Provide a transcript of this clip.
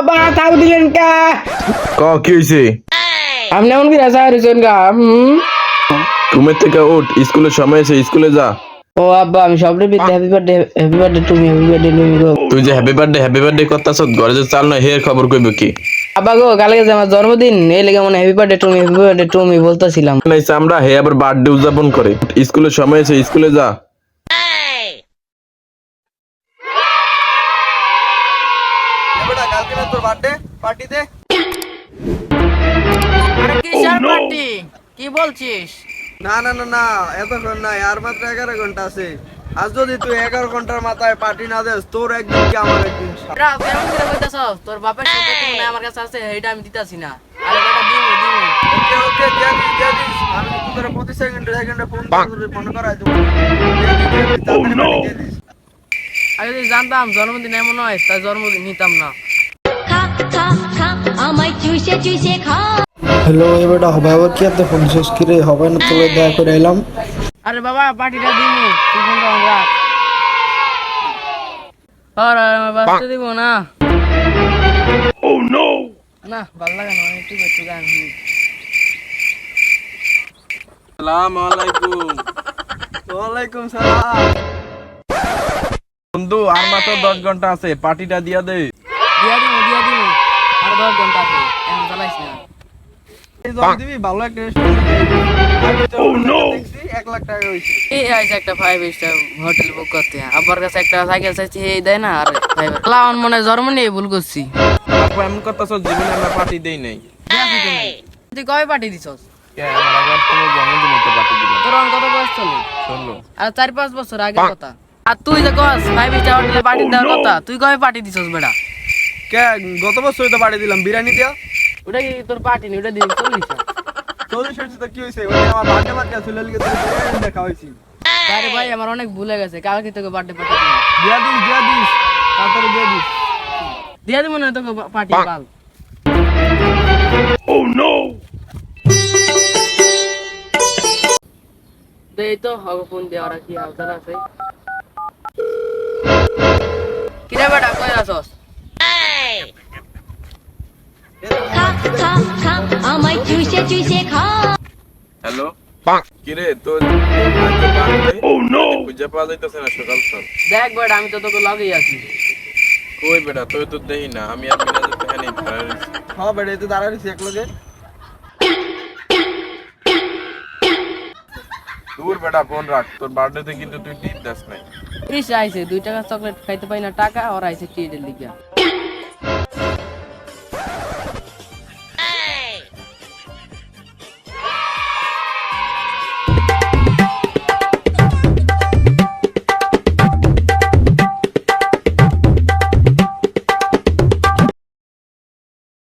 আব্বা তাও দিলেন কা? ক কি হয়েছে আপনি এমন কি রাজা গা ঘুমের থেকে উঠ স্কুলের সময় এসে স্কুলে যা। ও আব্বা আমি সবরে হ্যাপি বার্থডে হ্যাপি বার্থডে তুমি হ্যাপি বার্থডে গো। তুই যে হ্যাপি বার্থডে হ্যাপি বার্থডে করতেছ ঘরে যে চাল না হের খবর কইব কি? আব্বা গো কালকে যে আমার জন্মদিন এই লেগে মনে হ্যাপি বার্থডে তুমি হ্যাপি বার্থডে তুমি বলতেছিলাম। আমরা হে আবার বার্থডে উদযাপন করে। স্কুলের সময় এসে স্কুলে যা বেটা কালকে না তোর বার্থডে পার্টি দে আরে কিসের পার্টি কি বলছিস? না না না না এতক্ষণ নাই আর মাত্র এগারো ঘণ্টা আছে। আজ যদি তুই এগারো ঘণ্টার মাথায় পার্টি না দেস তোর একদিন কি আমার একদিন তোর বাপের সাথে আমার কাছে আছে এইটা আমি দিতাছি না। আরে বেটা দিমু দিমু। ওকে ওকে দিয়ে দিস দিয়ে দিস। আমি তোর প্রতি সেকেন্ডে সেকেন্ডে ফোন ফোন করাই দেবো। দিয়ে দিস, দিয়ে দিস, তাড়াতাড়ি পাঠিয়ে দিয়ে দিস। আগে যদি জানতাম জন্মদিন এমন হয় তাই জন্মদিন নিতাম না। খা খা খা আমায় চুষে চুষে খা। হ্যালো এবারটা হবে আবার কি? এত ফোন শেষ কিরে? হবে না তোকে দেখা করে এলাম। আরে বাবা পার্টিটা তুই আমরা আর আমার বাঁচতে দিব না? না ভালো লাগে না একটু একটু গান শুনি। সালাম আলাইকুম। ওয়ালাইকুম সালাম। বন্ধু আর মাত্র দশ ঘণ্টা আছে পার্টিটা দিয়া দে। দিয়া এখন না। আব্বার কাছে একটা সাইকেল চাইছি এই দেয় না আর মনে জন্ম নিয়ে ভুল করছি। এমন করতেছ জীবনে আমরা পার্টি দেই নাই। তুই কবে দিছস? আগে পার্টি দিলাম তোর কত বয়স চলে? চলল আর চার পাঁচ বছর আগের কথা। আর তুই যে কস ফাইভ স্টার হোটেলে পাঠিয়ে দেওয়ার কথা তুই কবে পাঠিয়ে দিছস বেটা কে গত বছর তো বাড়ি দিলাম বিরিয়ানি দিয়া? ওটা কি তোর পার্টি নি ওটা দিয়ে চল্লিশ চল্লিশ হয়েছে তো কি হয়েছে? ওই আমার বার্থডে মার্কে চলে লিগে তোর দেখা হয়েছি আরে ভাই আমার অনেক ভুলে গেছে কালকে তোকে বার্থডে দিই দিয়া দিস দিয়া দিস তাড়াতাড়ি দিয়ে দিস। দিয়ে দিব না তোকে পার্টি কাল দে এই তো হবে ফোন দিয়ে ওরা কি হালচাল আছে? কিরে বেটা কই আছস? কিরে তো ও নো খুঁজে পাওয়া যাইতেছে না সকাল সকাল। দেখ বেটা আমি তো তোকে লগেই আছি। কই বেটা তুই তো দেখি না আমি আর মিনাজের তো এখানে দাঁড়ায় হ্যাঁ বেটা এই তো দাঁড়ায় রয়েছি এক লগে। দূর বেটা ফোন রাখ তোর বার্থডেতে কিন্তু তুই টিপ দাস নাই। ইস আইছে দুই টাকা চকলেট খাইতে পাই না টাকা আর আইছে টিটের লিগা।